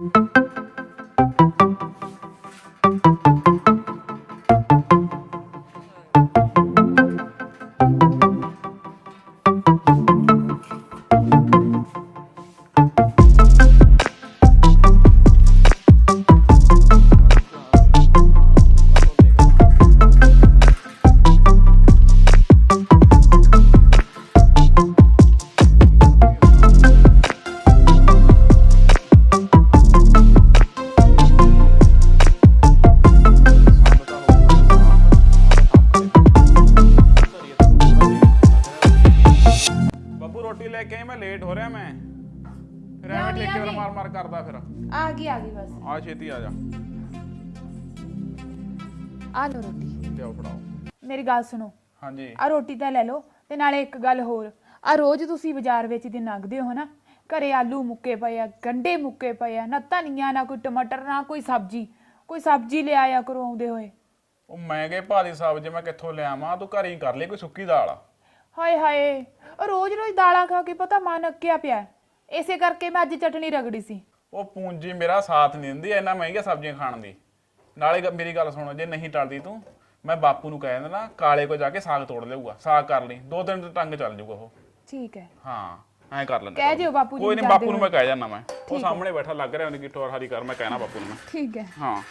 ਬੱਬੂ ਲਿਆਉਣੀ ਆ ਠੇਕੇ ਵਾਲਾ ਗਈ। ਮਾਰ ਮਾਰ ਕਰਦਾ ਫਿਰ। ਆ ਗਈ ਆ ਗਈ ਬਸ। ਆ ਛੇਤੀ ਆ ਜਾ। ਆ ਲਓ ਰੋਟੀ। ਲਿਆਓ ਫੜਾਓ। ਮੇਰੀ ਗੱਲ ਸੁਣੋ। ਹਾਂਜੀ। ਆ ਰੋਟੀ ਤਾਂ ਲੈ ਲਓ ਤੇ ਨਾਲੇ ਇੱਕ ਗੱਲ ਹੋਰ। ਆ ਰੋਜ਼ ਤੁਸੀਂ ਬਾਜ਼ਾਰ ਵਿੱਚ ਦੀ ਲੰਘਦੇ ਹੋ ਨਾ ਘਰੇ ਆਲੂ ਮੁੱਕੇ ਪਏ ਆ ਗੰਡੇ ਮੁੱਕੇ ਪਏ ਆ ਨਾ ਧਨੀਆ ਨਾ ਕੋਈ ਟਮਾਟਰ ਨਾ ਕੋਈ ਸਬਜ਼ੀ। ਕੋਈ ਸਬਜ਼ੀ ਲੈ ਆਇਆ ਕਰੋ ਆਉਂਦੇ ਹੋਏ। ਉਹ ਮਹਿੰਗੇ ਭਾਅ ਦੀ ਸਬਜ਼ੀ ਮੈਂ ਕਿੱਥੋਂ ਲਿਆਵਾਂ ਤੂੰ ਘਰੇ ਹੀ ਕਰ ਲਈ ਕੋਈ ਸੁੱਕੀ ਦਾਲ। ਹਾਏ ਹਾਏ ਉਹ ਰੋਜ਼ ਰੋਜ਼ ਦਾਲਾਂ ਖਾ ਕੇ ਪਤਾ ਮਨ ਅੱਕਿਆ ਪਿਆ। ਇਸੇ ਕਰਕੇ ਮੈਂ ਅੱਜ ਚਟਣੀ ਰਗੜੀ ਸੀ। ਉਹ ਪੂੰਜੀ ਮੇਰਾ ਸਾਥ ਨਹੀਂ ਦਿੰਦੀ ਇੰਨਾ ਮਹਿੰਗੀਆਂ ਸਬਜ਼ੀਆਂ ਖਾਣ ਦੀ। ਨਾਲੇ ਗ- ਮੇਰੀ ਗੱਲ ਸੁਣੋ ਜੇ ਨਹੀਂ ਟਲਦੀ ਤੂੰ ਮੈਂ ਬਾਪੂ ਨੂੰ ਕਹਿ ਦਿੰਦਾ ਕਾਲੇ ਕੋ ਜਾ ਕੇ ਸਾਗ ਤੋੜ ਲਿਆਊਗਾ ਸਾਗ ਕਰ ਲਈ ਦੋ ਦਿਨ ਤੇ ਟੰਗ ਚੱਲ ਜਾਊਗਾ ਉਹ। ਠੀਕ ਹੈ। ਹਾਂ ਐਂ ਕਰ ਲੈਂਦੇ ਕਹਿ ਦਿਓ ਬਾਪੂ ਜੀ ਕੋਈ ਨੂੰ ਨਹੀਂ ਜਾਂਦੇ ਬਾਪੂ ਨੂੰ ਮੈਂ ਕਹਿ ਜਾਣਾ ਮੈਂ। ਉਹ। ਸਾਹਮਣੇ ਬੈਠਾ ਲੱਗ ਰਿਹਾ ਉਹਦੀ ਗਿੱਟੋ ਹਰੀ ਕਰ ਮੈਂ ਕਹਿਣਾ ਬਾਪੂ ਨੂੰ ਮੈਂ। ਠੀਕ ਹੈ। ਹਾਂ।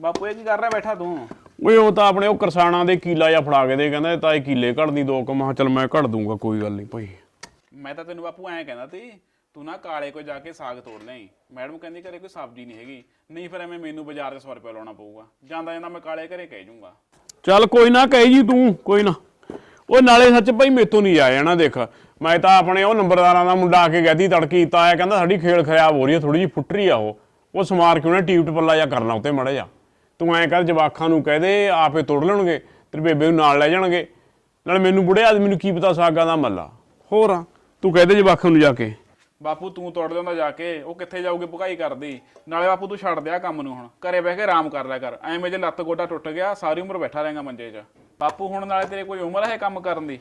ਬਾਪੂ ਇਹ ਕੀ ਕਰ ਰਿਹਾ ਬੈਠਾ ਤੂੰ? ਓਏ ਉਹ ਤਾਂ ਆਪਣੇ ਉਹ ਕਿਸਾਨਾਂ ਦੇ ਕੀਲਾ ਜਾਂ ਫੜਾ ਕੇ ਦੇ ਕਹਿੰਦਾ ਤਾਂ ਇਹ ਕੀਲੇ ਘੜਨੀ ਦੋ ਕੁ ਮੈਂ ਕਿਹਾ ਚੱਲ ਮੈਂ ਘੜ ਦੂੰਗਾ ਕੋਈ ਗੱਲ ਨਹੀਂ ਭਾਈ। ਮੈਂ ਤਾਂ ਤੈਨੂੰ ਬਾਪੂ ਐਂ ਕਹਿੰਦਾ ਤੀ ਤੂੰ ਨਾ ਕਾਲੇ ਕੋ ਜਾ ਕੇ ਸਾਗ ਤੋੜ ਲਈ ਮੈਡਮ ਕਹਿੰਦੀ ਘਰੇ ਕੋਈ ਸਬਜ਼ੀ ਨਹੀਂ ਹੈਗੀ ਨਹੀਂ ਫਿਰ ਐਵੇਂ ਮੈਨੂੰ ਬਾਜ਼ਾਰ ਦੇ 100 ਰੁਪਏ ਲਾਉਣਾ ਪਊਗਾ। ਜਾਂਦਾ ਜਾਂਦਾ ਮੈਂ ਕਾਲੇ ਘਰੇ ਕਹਿ ਜੂੰਗਾ। ਚੱਲ ਕੋਈ ਨਾ ਕਹੀ ਜੀ ਤੂੰ ਕੋਈ ਨਾ। ਉਹ ਨਾਲੇ ਸੱਚ ਭਾਈ ਮੇਤੋਂ ਨਹੀਂ ਆ ਜਾਣਾ ਦੇਖ। ਮੈਂ ਤਾਂ ਆਪਣੇ ਉਹ ਨੰਬਰਦਾਰਾਂ ਦਾ ਮੁੰਡਾ ਆ ਕੇ ਗਹਿਦੀ ਤੜਕੀ ਤਾਂ ਆਇਆ ਕਹਿੰਦਾ ਸਾਡੀ ਖੇਲ ਖਰਾਬ ਹੋ ਰਹੀ ਹੈ ਥੋੜੀ ਜਿਹੀ ਫੁੱਟ ਰਹੀ ਆ ਉਹ। ਉਹ ਸਮਾਰ ਕੇ ਉਹਨੇ ਟੀਪ ਟਪੱਲਾ ਜਾਂ ਕਰਨਾ ਉੱਤੇ ਮੜਾ ਜਾ ਤੂੰ ਐਂ ਕਰ ਜਵਾਖਾਂ ਨੂੰ ਕਹਿ ਦੇ ਆਪੇ ਤੋੜ ਲੈਣਗੇ ਤੇਰੇ ਬੇਬੇ ਨੂੰ ਨਾਲ ਲੈ ਜਾਣਗੇ। ਨਾਲ ਮੈਨੂੰ ਬੁੜੇ ਆਦਮੀ ਨੂੰ ਕੀ ਪਤਾ ਸਾਗਾਂ ਦਾ ਮੱਲਾ? ਹੋਰ ਆ। ਤੂੰ ਕਹਿ ਦੇ ਜਵਾਖਾਂ ਨੂੰ ਜਾ ਕੇ। ਬਾਪੂ ਤੂੰ ਤੋੜ ਲਿਆਉਂਦਾ ਜਾ ਕੇ ਉਹ ਕਿੱਥੇ ਜਾਊਗੀ ਭੁਕਾਈ ਕਰਦੀ। ਨਾਲੇ ਬਾਪੂ ਤੂੰ ਛੱਡ ਦਿਆ ਕੰਮ ਨੂੰ ਹੁਣ। ਘਰੇ ਬਹਿ ਕੇ ਆਰਾਮ ਕਰ ਲਿਆ ਕਰ। ਐਵੇਂ ਜੇ ਲੱਤ ਗੋਡਾ ਟੁੱਟ ਗਿਆ ਸਾਰੀ ਉਮਰ ਬੈਠਾ ਰਹੇਗਾ ਮੰਜੇ 'ਚ। ਬਾਪੂ ਹੁਣ ਨਾਲੇ ਤੇਰੇ ਕੋਈ ਉਮਰ ਹੈ ਕੰਮ ਕਰਨ ਦੀ?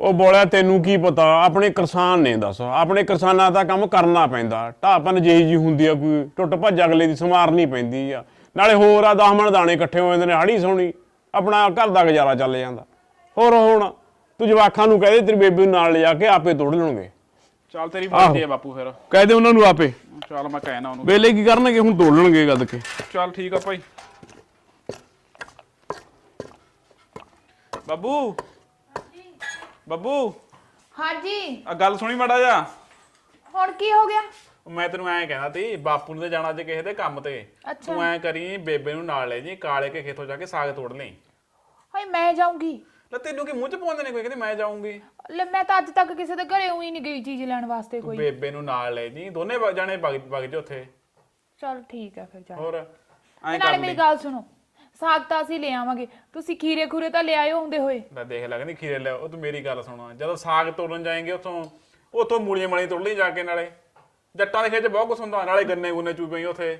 ਉਹ ਬੋਲਿਆ ਤੈਨੂੰ ਕੀ ਪਤਾ? ਆਪਣੇ ਕਿਸਾਨ ਨੇ ਦੱਸ। ਆਪਣੇ ਕਿਸਾਨਾਂ ਦਾ ਕੰਮ ਕਰਨਾ ਪੈਂਦਾ। ਢਾਪਨ ਜਿਹੀ ਜੀ ਹੁੰਦੀ ਆ ਕੋਈ ਟੁੱਟ ਭੱਜ ਅਗਲੇ ਦੀ ਸਮਾਰਨੀ ਪੈਂਦੀ ਆ। ਨਾਲੇ ਹੋਰ ਆ 10 ਮਣ ਦਾਣੇ ਇਕੱਠੇ ਹੋ ਜਾਂਦੇ ਨੇ ਹਾੜੀ ਸੋਣੀ ਆਪਣਾ ਘਰ ਦਾ ਗੁਜ਼ਾਰਾ ਚੱਲ ਜਾਂਦਾ। ਹੋਰ ਹੁਣ ਤੂੰ ਜਵਾਖਾਂ ਨੂੰ ਕਹਦੇ ਤੇਰੀ ਬੇਬੀ ਨੂੰ ਨਾਲ ਲਿਜਾ ਕੇ ਆਪੇ ਤੋੜ ਲੈਣਗੇ। ਚੱਲ ਤੇਰੀ ਮਰਜ਼ੀ ਹੈ ਬਾਪੂ ਫਿਰ। ਕਹਦੇ ਉਹਨਾਂ ਨੂੰ ਆਪੇ। ਚੱਲ ਮੈਂ ਕਹਿਣਾ ਉਹਨੂੰ। ਵੇਲੇ ਕੀ ਕਰਨਗੇ? ਹੁਣ ਤੋੜ ਲੈਣਗੇ ਗੱਦ ਕੇ। ਚੱਲ ਠੀਕ ਆ ਭਾਈ। ਬੱਬੂ ਬੱਬੂ। ਹਾਂਜੀ। ਆ ਗੱਲ ਸੁਣੀ ਮਾੜਾ ਜਾ ਹੁਣ ਕੀ ਹੋ ਗਿਆ? ਮੈਂ ਤੈਨੂੰ ਐਂ ਕਹਿੰਦਾ ਤੀ ਬਾਪੂ ਨੂੰ ਤੇ ਜਾਣਾ ਅੱਜ ਕਿਸੇ ਦੇ ਕੰਮ ਤੇ। ਤੂੰ ਐਂ ਕਰੀ ਬੇਬੇ ਨੂੰ ਨਾਲ ਲੈ ਜੀ ਕਾਲੇ ਕੇ ਖੇਤੋਂ ਜਾ ਕੇ ਸਾਗ ਤੋੜ ਲਈ। ਹਾਏ ਮੈਂ ਜਾਊਂਗੀ। ਲੈ ਤੈਨੂੰ ਕੀ ਮੂੰਹ ਚ ਪਾਉਂਦੇ ਨੇ ਕੋਈ ਕਹਿੰਦੇ ਮੈਂ ਜਾਊਂਗੀ। ਲੈ ਮੈਂ ਤਾਂ ਅੱਜ ਤੱਕ ਕਿਸੇ ਦੇ ਘਰੇ ਉਹੀ ਨਹੀਂ ਗਈ ਚੀਜ਼ ਲੈਣ ਵਾਸਤੇ ਕੋਈ। ਬੇਬੇ ਨੂੰ ਨਾਲ ਲੈ ਜੀ ਦੋਨੇ ਜਾਣੇ ਵਗ ਵਗ ਜਾ ਉੱਥੇ। ਚਲ ਠੀਕ ਹੈ ਫਿਰ ਜਾ। ਹੋਰ ਐਂ ਨਾਲੇ ਕਰ ਮੇਰੀ ਗੱਲ ਸੁਣੋ। ਸਾਗ ਤਾਂ ਅਸੀਂ ਲੈ ਆਵਾਂਗੇ। ਤੁਸੀਂ ਖੀਰੇ ਖੂਰੇ ਤਾਂ ਲੈ ਆਇਓ ਹੁੰਦੇ ਹੋਏ। ਲੈ ਦੇਖ ਲੈ ਕਹਿੰਦੀ ਖੀਰੇ ਲੈ ਉਹ ਤੂੰ ਮੇਰੀ ਗੱਲ ਸੁਣ। ਜਦੋਂ ਸਾਗ ਤੋੜਨ ਜਾਏਂਗੇ ਉੱਥੋਂ ਉੱਥੋਂ ਮੂਲੀਆਂ ਮਣੀ ਤੋੜ ਲਈ ਜਾ ਕੇ ਨਾਲੇ। ਜੱਟਾਂ ਦੇ ਖੇਤ 'ਚ ਬਹੁਤ ਕੁਛ ਹੁੰਦਾ ਨਾਲੇ ਗੰਨੇ ਗੁੰਨੇ ਚੂਪੇ ਉੱਥੇ।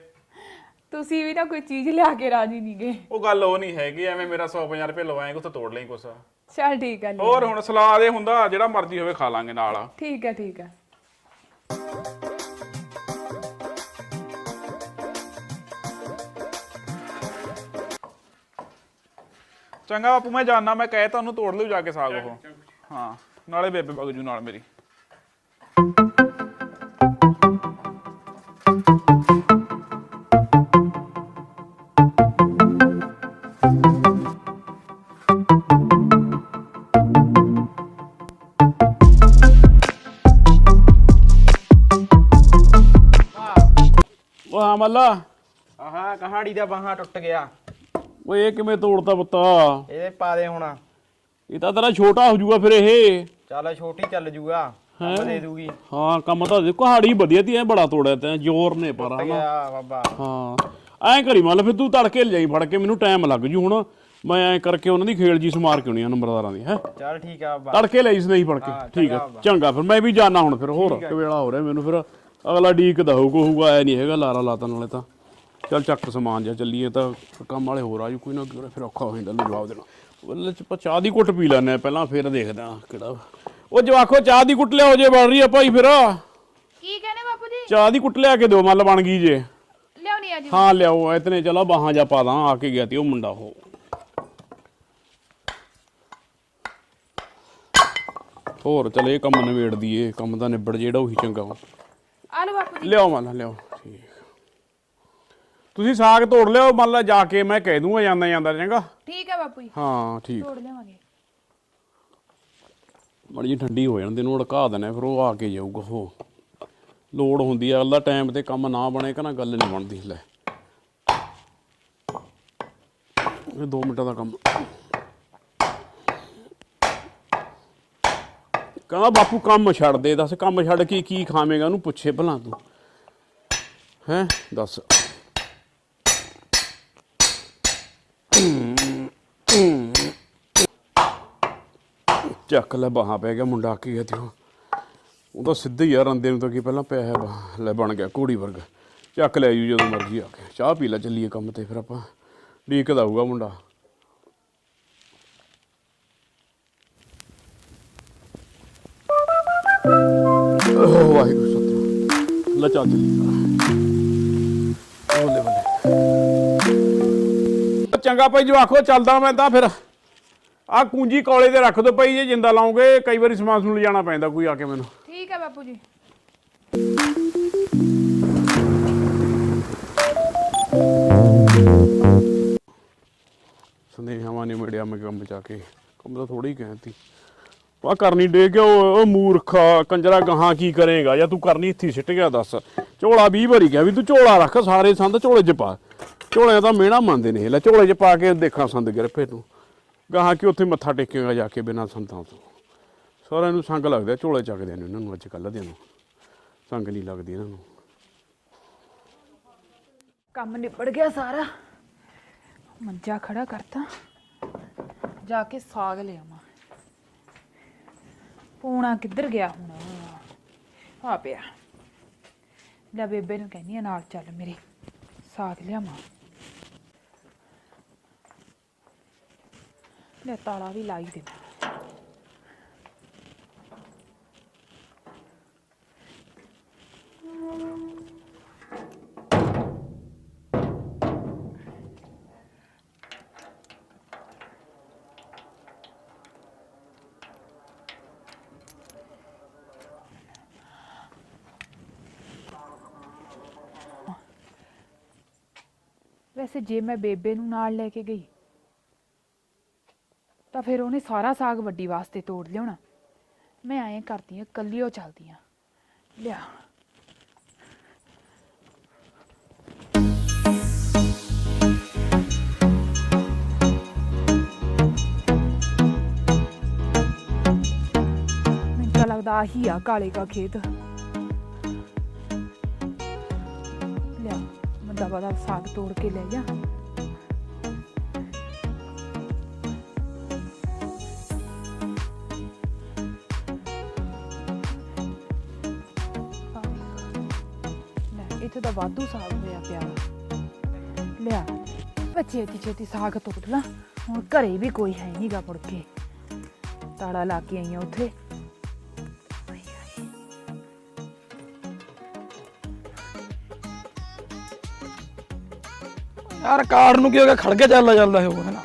ਤੁਸੀਂ ਵੀ ਨਾ ਕੋਈ ਚੀਜ਼ ਲਿਆ ਕੇ ਰਾਜੀ ਨਹੀਂਗੇ ਉਹ ਗੱਲ ਉਹ ਨਹੀਂ ਹੈਗੀ ਐਵੇਂ ਮੇਰਾ 150 ਰੁਪਏ ਲਵਾਏਂਗੇ ਉੱਥੇ ਤੋੜ ਲਈ ਕੁਛ। ਚਲ ਠੀਕ ਹੈ ਲੈ। ਹੋਰ ਹੁਣ ਸਲਾਦ ਇਹ ਹੁੰਦਾ ਜਿਹੜਾ ਮਰਜ਼ੀ ਹੋਵੇ ਖਾ ਲਾਂਗੇ ਨਾਲ। ਠੀਕ ਹੈ ਠੀਕ ਹੈ ਚੰਗਾ ਬਾਪੂ ਮੈਂ ਜਾਣਾ ਮੈਂ ਕਹੇ ਤਾਂ ਉਹਨੂੰ ਤੋੜ ਲਿਓ ਜਾ ਕੇ ਸਾਗ ਉਹ। ਹਾਂ ਨਾਲੇ ਬੇਬੇ ਬਗਜੂ ਨਾਲ ਮੇਰੀ। ਉਹ ਹਾਂ ਮੱਲਾ। ਆਹਾ ਕਹਾੜੀ ਦਾ ਬਾਹਾਂ ਟੁੱਟ ਗਿਆ। ਓਏ ਇਹ ਕਿਵੇਂ ਤੋੜਦਾ ਪੁੱਤਾ? ਇਹਦੇ ਪਾ ਦੇ ਹੁਣ। ਇਹ ਤਾਂ ਤੇਰਾ ਛੋਟਾ ਹੋ ਜਾਊਗਾ ਫਿਰ ਇਹ। ਚੱਲ ਛੋਟੀ ਚੱਲ ਜੂਗਾ ਕੰਮ ਦੇ ਦੂਗੀ। ਹਾਂ ਕੰਮ ਤਾਂ ਦੇਖੋ ਹਾੜੀ ਵਧੀਆ ਤੀ ਐ ਬੜਾ ਤੋੜਿਆ ਤੈਂ ਜ਼ੋਰ ਨੇ ਪਰ ਹਨਾ। ਬਾਬਾ। ਹਾਂ ਐਂ ਕਰੀ ਮੰਨ ਲਾ ਫਿਰ ਤੂੰ ਤੜਕੇ ਲਿਜਾਈ ਫੜ ਕੇ ਮੈਨੂੰ ਟਾਈਮ ਲੱਗ ਜੂ ਹੁਣ। ਮੈਂ ਐਂ ਕਰਕੇ ਉਹਨਾਂ ਦੀ ਖੇਲ ਜੀ ਸਮਾਰ ਕੇ ਆਉਣੀ ਆ ਨੰਬਰਦਾਰਾਂ ਦੀ ਹੈ? ਚੱਲ ਠੀਕ ਆ ਬਾਬਾ। ਤੜਕੇ ਲਈ ਸੀ ਨਹੀਂ ਫੜ ਕੇ। ਠੀਕ ਆ। ਚੰਗਾ ਫਿਰ ਮੈਂ ਵੀ ਜਾਣਾ ਹੁਣ ਫਿਰ ਹੋਰ ਵੇਲਾ ਹੋ ਰਿਹਾ ਮੈਨੂੰ ਫਿਰ। ਅਗਲਾ ਡੀਕਦਾ ਹੋਊਗਾ ਹੋਊਗਾ ਐ ਨਹੀਂ ਹੈਗਾ ਲਾਰਾ ਲਾਤਾ ਨਾਲੇ ਤਾਂ। ਚੱਲ ਚੱਕ ਸਮਾਨ ਜਾ ਚੱਲੀਏ ਤਾਂ ਕੰਮ ਵਾਲੇ ਹੋਰ ਆਜੂ ਕੋਈ ਨਾ ਕੋਈ ਫਿਰ ਔਖਾ ਹੋ ਜਾਂਦਾ ਜਵਾਬ ਦੇਣਾ। ਵੱਲੇ ਚ ਆਪਾਂ ਚਾਹ ਦੀ ਘੁੱਟ ਪੀ ਲੈਣੇ ਆ ਪਹਿਲਾਂ ਫਿਰ ਦੇਖਦੇ ਆ ਕਿਹੜਾ। ਉਹ ਜਵਾਖੋ ਚਾਹ ਦੀ ਘੁੱਟ ਲਿਆਓ ਜੇ ਬਣ ਰਹੀ ਆ ਭਾਈ ਫਿਰ। ਕੀ ਕਹਿੰਦੇ ਬਾਪੂ ਜੀ? ਚਾਹ ਦੀ ਘੁੱਟ ਲਿਆ ਕੇ ਦਿਓ ਮੱਲ ਬਣ ਗਈ ਜੇ। ਲਿਆਉਣੀ ਆ ਜੀ। ਹਾਂ ਲਿਆਓ ਇਤਨੇ ਚਲੋ ਬਾਹਾਂ ਜਾ ਪਾ ਦਾਂ ਆ ਕੇ ਗਿਆ ਤੀ ਉਹ ਮੁੰਡਾ ਉਹ। ਹੋਰ ਚਲ ਕੰਮ ਨਿਬੇੜ ਦਈਏ ਕੰਮ ਤਾਂ ਨਿਬੜ ਜਿਹੜਾ ਉਹੀ ਚੰਗਾ ਵਾ। ਆ ਲਓ ਬਾਪੂ ਜੀ। ਲਿਆਓ ਮੱਲ ਲਿਆਓ। ਤੁਸੀਂ ਸਾਗ ਤੋੜ ਲਿਓ ਮੱਲ ਜਾ ਕੇ ਮੈਂ ਕਹਿ ਦੂੰਗਾ ਜਾਂਦਾ ਜਾਂਦਾ ਚੰਗਾ। ਠੀਕ ਹੈ ਬਾਪੂ ਜੀ। ਹਾਂ ਠੀਕ। ਤੋੜ ਲਿਆਵਾਂਗੇ। ਮੜੀ ਜੀ ਠੰਡੀ ਹੋ ਜਾਂਦੀ ਨੂੰ ਅੜਕਾ ਦੇਣਾ ਫਿਰ ਉਹ ਆ ਕੇ ਜਾਊਗਾ ਉਹ। ਲੋੜ ਹੁੰਦੀ ਆ ਅੱਲਾ ਟਾਈਮ ਤੇ ਕੰਮ ਨਾ ਬਣੇ ਕਹਿੰਦਾ ਗੱਲ ਨਹੀਂ ਬਣਦੀ ਲੈ। ਇਹ 2 ਮਿੰਟਾਂ ਦਾ ਕੰਮ। ਕਹਿੰਦਾ ਬਾਪੂ ਕੰਮ ਛੱਡ ਦੇ ਦੱਸ ਕੰਮ ਛੱਡ ਕੇ ਕੀ ਖਾਵੇਂਗਾ ਉਹਨੂੰ ਪੁੱਛੇ ਭਲਾ ਤੂੰ। ਹੈ ਦੱਸ। ਚੱਕ ਲੈ ਬਾਹਾਂ ਪੈ ਗਿਆ ਮੁੰਡਾ ਕੀ ਗਿਆ ਤੇ ਉਹ। ਤਾਂ ਸਿੱਧੇ ਹੀ ਆ, ਰੰਦੇ ਨੂੰ ਤਾਂ ਕੀ ਪਹਿਲਾਂ ਪਿਆ ਹੈ ਬਾਹਾਂ। ਲੈ ਬਣ ਗਿਆ ਘੋੜੀ ਵਰਗਾ। ਚੱਕ ਲੈ ਜੂ ਜਦੋਂ ਮਰਜ਼ੀ ਆ ਕੇ। ਚਾਹ ਪੀ ਲੈ ਚੱਲੀਏ ਕੰਮ ਤੇ ਫਿਰ ਆਪਾਂ। ਡੀਕਦਾ ਹੋਊਗਾ ਮੁੰਡਾ। ਓਹ ਵਾਹਿਗੁਰੂ ਸਤਿ ਲੈ ਚਾਹ ਚੱਲੀ ਬੋਲੇ ਬੋਲੇ। ਚੰਗਾ ਭਾਈ ਜਵਾਖੋ, ਚੱਲਦਾ ਮੈਂ ਤਾਂ ਫਿਰ। ਆ ਕੁੰਜੀ ਕੋਲੇ ਤੇ ਰੱਖ ਦੋ ਭਾਈ ਜੇ ਜਿੰਦਾ ਲਾਉਂਗੇ ਕਈ ਵਾਰੀ ਸਮਾਨ ਨੂੰ ਲਿਜਾਣਾ ਪੈਂਦਾ ਕੋਈ ਆ ਕੇ ਮੈਨੂੰ। ਠੀਕ ਹੈ ਬਾਪੂ ਜੀ। ਸੰਦੇਸ਼ਾਂ ਨੇ ਮਿਲਿਆ ਮੈਂ ਕੰਮ ਚਾ ਕੇ ਕੰਮ ਤਾਂ ਥੋੜੀ ਕਹਿਤੀ। ਵਾ ਕਰਨੀ ਡੇ ਕਿ ਉਹ ਮੂਰਖਾ ਕੰਜਰਾ ਗਾਹਾਂ ਕੀ ਕਰੇਗਾ? ਜਾਂ ਤੂੰ ਕਰਨੀ ਇੱਥੇ ਸਿੱਟ ਗਿਆ ਦੱਸ। ਝੋਲਾ 20 ਵਾਰੀ ਗਿਆ ਵੀ ਤੂੰ ਝੋਲਾ ਰੱਖ ਸਾਰੇ ਸੰਦ ਝੋਲੇ 'ਚ ਪਾ। ਝੋਲੇ ਤਾਂ ਮਿਹਣਾ ਮੰਨਦੇ ਨੇ ਲੈ ਝੋਲੇ 'ਚ ਪਾ ਕੇ ਦੇਖਾਂ ਸੰਦ ਗਿਰਫੇ ਤੂੰ। ਗਾਹਾਂ ਕਿ ਉੱਥੇ ਮੱਥਾ ਟੇਕੇਗਾ ਜਾ ਕੇ ਬਿਨਾਂ ਸੰਤਾਂ ਤੋਂ। ਸਾਰਿਆਂ ਨੂੰ ਸੰਗ ਲੱਗਦਾ, ਝੋਲੇ ਚੱਕਦੇ ਨੇ ਇਹਨਾਂ ਨੂੰ ਅੱਜ ਕੱਲ੍ਹ ਦੇ ਨੂੰ। ਸੰਗ ਨਹੀਂ ਲੱਗਦੀ ਇਹਨਾਂ ਨੂੰ। ਕੰਮ ਨਿਬੜ ਗਿਆ ਸਾਰਾ। ਮੰਜਾ ਖੜਾ ਕਰਤਾ। ਜਾ ਕੇ ਸਾਗ ਲਿਆਵਾਂ ਪੂਣਾ ਕਿੱਧਰ ਗਿਆ ਹੁਣ? ਆ ਪਿਆ। ਲੈ ਬੇਬੇ ਨੂੰ ਕਹਿੰਦੀ ਆ, ਨਾਲ ਚੱਲ ਮੇਰੇ। ਸਾਗ ਲਿਆਵਾਂ। ਲੈ ਤਾਲਾ ਵੀ ਲਾਈ ਦੇ ਵੈਸੇ ਜੇ ਮੈਂ ਬੇਬੇ ਨੂੰ ਨਾਲ ਲੈ ਕੇ ਗਈ ਤਾਂ ਫਿਰ ਉਹਨੇ ਸਾਰਾ ਸਾਗ ਵੱਡੀ ਵਾਸਤੇ ਤੋੜ ਲਿਆਉਣਾ। ਮੈਂ ਐਂ ਕਰਦੀ ਆ ਕੱਲੀ ਉਹ ਚੱਲਦੀ ਆ ਲਿਆ। ਮੈਨੂੰ ਤਾਂ ਲੱਗਦਾ ਆਹੀ ਆ ਕਾਲੇ ਕਾ ਖੇਤ। ਲਿਆ ਬੰਦਾ ਬੜਾ ਸਾਗ ਤੋੜ ਕੇ ਲੈ ਜਾ ਇੱਥੇ ਤਾਂ ਵਾਧੂ ਸਾਗ ਹੋਇਆ ਪਿਆ ਵਾ। ਲਿਆ, ਬੱਚੇ ਛੇਤੀ ਛੇਤੀ ਸਾਗ ਤੋੜ ਲਾ। ਹੁਣ ਘਰੇ ਵੀ ਕੋਈ ਹੈ ਨਹੀਂਗਾ ਮੁੜ ਕੇ। ਤਾੜਾ ਲਾ ਕੇ ਆਈਆਂ ਉੱਥੇ। ਆਏ ਹਾਏ। ਯਾਰ ਕਾਰ ਨੂੰ ਕੀ ਹੋ ਗਿਆ? ਖੜ ਕੇ ਚੱਲਦਾ ਚੱਲਦਾ ਹੈ ਉਹ, ਹੈ ਨਾ।